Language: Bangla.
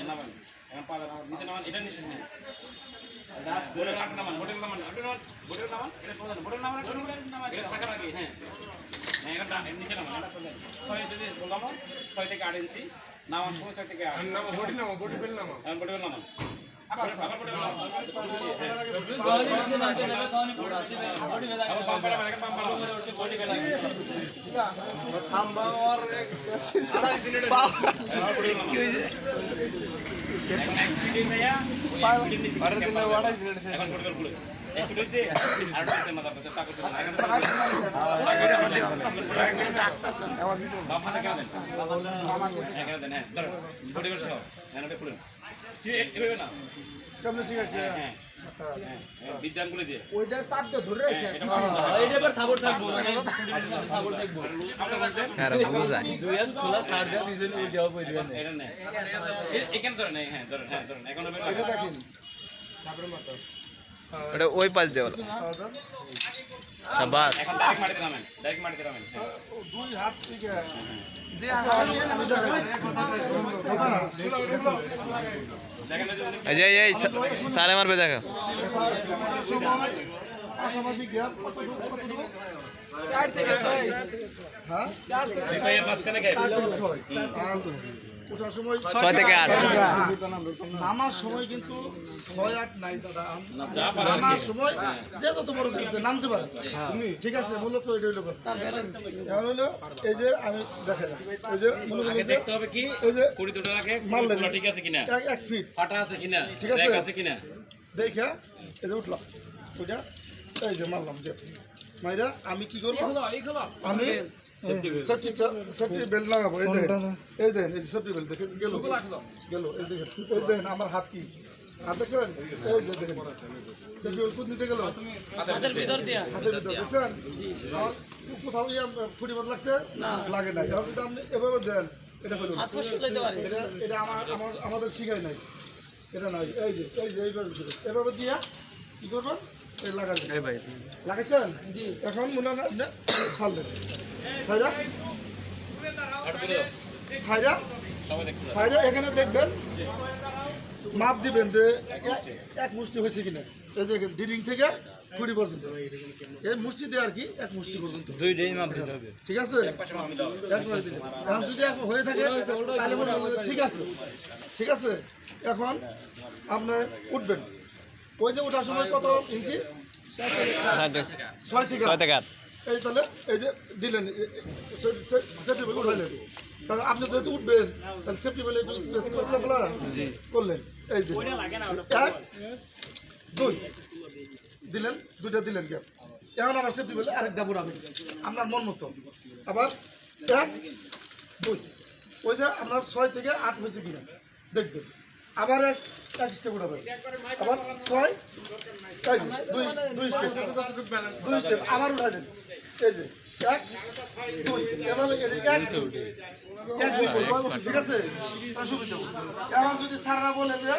নামান নামান এটা নিচে নামান। এটা টান নিচে নামান এটা সোজা ছয় ইঞ্চি বললাম ছয় থেকে আট ইঞ্চি। নামান সময় ছয় থেকে আট। নামা বডি নামা বডি বেল নামা এখন বডি নিচে বেলা মানে হ্যাঁ হ্যাঁ হ্যাঁ না হ্যাঁ হ্যাঁ খুলে দিয়ে ওইটা চাপ দিয়ে ধরে রেখে এই যে এবার সাপোর্ট থাকব মানে সাপোর্ট থাকব দুইয়ান খোলা সার দেওয়া নিজে নিজে দেওয়া কই দিবেন এটা নেই এখানে ধরে হ্যাঁ ধরে হ্যাঁ ধরে এখন এটা দেখেন সাবরের মতো ওটা ওই পাশ দেওয়াল শাবাশ এখন ডাইরেক্ট মাটিতে নামেন ডাইরেক্ট মাটিতে নামেন দুই হাত থেকে দেখেন এই যে উনি এই যে এই, এই সারে মারবে দেখো সময় পাশাপাশি গ্যাপ হ্যাঁ? মাঝখানে চার থেকে ছয়। ওঠার সময় ছয় থেকে আট। নামার সময় কিন্তু ছয় আট নাই দাদা। যা নামার সময় যত বড় করতে নামতে পারে। ঠিক আছে মূলত এটা হইল কথা। এখন হইল এই যে আমি এই যে মনে করি দেখতে হবে কি? এই যে কুড়ি আগে মারলেন। ঠিক আছে কিনা? এক- এক ফিট ফাটা আছে কিনা? ঠিক আছে? কিনা? দেখে এই যে উঠলাম। ওইটা এই যে মারলাম যে মাইরা আমি কি করব? আমি? বেল্ট। লাগাবো এই দেখেন। এই দেখেন এই সেফটি বেল্ট দেখেন গেল। গেল এই দেখেন এই দেখেন আমার হাত কি? হাত দেখছেন? এই যে দেখেন। সেফটি বেল্ট কোন গেল? হাতের ভিতর দিয়া। হাতের ভিতর দেখছেন? কোথাও ইয়ে ফুটি লাগছে? লাগে না এখন যদি আপনি এভাবে দেন এটা হলো এটা এটা আমার আমাদের শিখাই নাই। এটা নাই। এই যে এই যে এইভাবে এভাবে দিয়া কি করবেন? লাগাইছেন? এখন মনে হয় ছাড়লেন সাইরা সাইরা সাইরা এখানে দেখবেন মাপ দিবেন যে এক- মুষ্টি হয়েছে কিনা। এই যে ডিডিং থেকে কুড়ি পর্যন্ত। এই মুষ্টি দিয়ে আর কি এক মুষ্টি পর্যন্ত। দুই ডেই মাপ দিতে হবে। ঠিক আছে। এখন যদি হয়ে থাকে তাহলে ঠিক আছে। ঠিক আছে? এখন আপনি উঠবেন। ওই যে ওঠার সময় কত ইঞ্চি? ছয় থেকে এই তাহলে এই যে দিলেন সেফটি বেল উঠাইলেন। তাহলে আপনি যেহেতু উঠবেন তাহলে সেফটি বেল একটু স্পেস করলেন আপনারা? করলেন। এই যে এক দুই। দিলেন দুইটা দিলেন গ্যাপ এখন আবার সেফটি বেল আরেকটা বুড়াবেন আপনার মন মতো। আবার এক দুই। ওই যে আপনার ছয় থেকে আট হয়েছে কিনা দেখবেন। আবার এক এক স্টেপ উঠাবেন। আবার ছয় দুই দুই স্টেপ দুই স্টেপ আবার উঠালেন। এই যে, এক, দুই। এভাবে এক, দুই। ঠিক আছে? অসুবিধা এবার যদি স্যাররা বলে যে